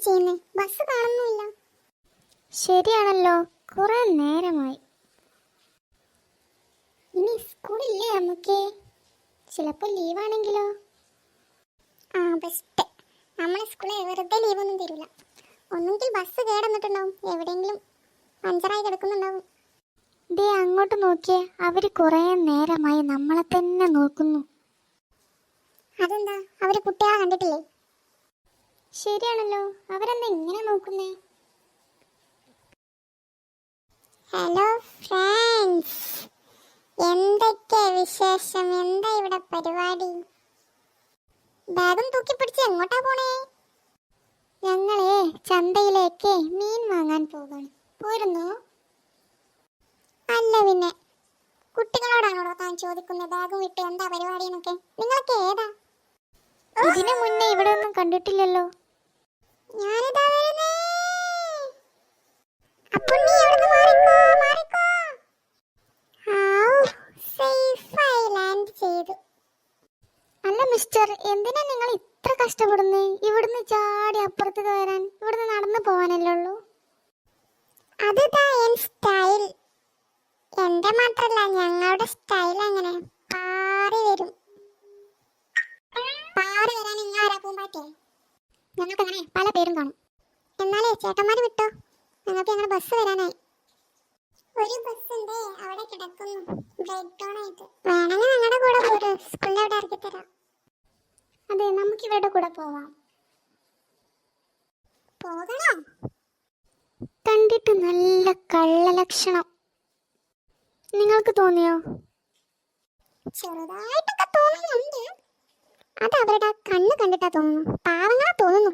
Wait ചെയ്യുന്നേ? Bus കാണുന്നുമില്ല. ശരിയാണല്ലോ. കുറെ നേരമായി. ഇനി സ്കൂളില്ലേ നമുക്ക് ചിലപ്പോൾ ലീവാണെങ്കിലോ ആ ബെസ്റ്റ് നമ്മളെ സ്കൂളിൽ വെറുതെ ലീവൊന്നും തരില്ല. ഒന്നുകിൽ ബസ് കേടന്നിട്ടുണ്ടാവും. എവിടെയെങ്കിലും പഞ്ചറായി കിടക്കുന്നുണ്ടാവും. ദേ അങ്ങോട്ട് നോക്കിയേ. അവർ കുറേ നേരമായി നമ്മളെ തന്നെ നോക്കുന്നു. അതെന്താ? അവർ കുട്ടികളെ കണ്ടിട്ടില്ലേ? ശരിയാണല്ലോ. അവരെന്താ ഇങ്ങനെ നോക്കുന്നേ? ഹലോ ഫ്രണ്ട്സ് എന്തൊക്കെ വിശേഷം? എന്താ ഇവിടെ പരിപാടി? ബാഗും തൂക്കി പിടിച്ച് എങ്ങോട്ടാ പോണേ? ഞങ്ങളെ ചന്തയിലേക്ക് മീൻ വാങ്ങാൻ പോകണം പോരുന്നു? അല്ല പിന്നെ കുട്ടികളോടാണോ താൻ ചോദിക്കുന്നത് ബാഗും വിട്ട് എന്താ പരിപാടി എന്നൊക്കെ? നിങ്ങളൊക്കെ ഏതാ? ഇതിനു മുന്നേ ഇവിടെ ഒന്നും കണ്ടിട്ടില്ലല്ലോ. അല്ല മിസ്റ്റർ എന്തിനാ നിങ്ങൾ ഇത്ര കഷ്ടപ്പെടുന്നത് ഇവിടുന്ന് ചാടി അപ്പുറത്ത് കയറാൻ ഇവിടുന്ന് നടന്നു പോവാനല്ലേ ഉള്ളൂ. അതിതാ എൻ സ്റ്റൈൽ. എന്റെ മാത്രല്ല ഞങ്ങളുടെ സ്റ്റൈൽ അങ്ങനെ പാറി വരും. പാറി വരാൻ ആരാ പൂമ്പാറ്റേ? ഞങ്ങൾക്ക് അങ്ങനെ പല പേരും കാണും. എന്നാലേ ചേട്ടന്മാര് വിട്ടോ? ഞങ്ങൾക്ക് ഞങ്ങളുടെ ബസ് വരാനായി. ഒരു ബസ് ഉണ്ട് അവിടെ കിടക്കുന്നു. ബ്രേക്ക് ഡൗൺ ആയിട്ട് വേണമെങ്കിൽ ഞങ്ങളുടെ കൂടെ പോരും. സ്കൂളിൽ അവിടെ ഇറക്കി തരാം അതെ നമുക്ക് ഇവരുടെ കൂടെ പോവാം. പോകണോ? കണ്ടിട്ട് നല്ല കള്ളലക്ഷണം. നിങ്ങൾക്ക് തോന്നിയോ? ചെറുതായിട്ടൊക്കെ തോന്നുന്നുണ്ട്. അത് അവരുടെ കണ്ണ് കണ്ടിട്ടാ തോന്നുന്നു. പാവങ്ങളാ തോന്നുന്നു.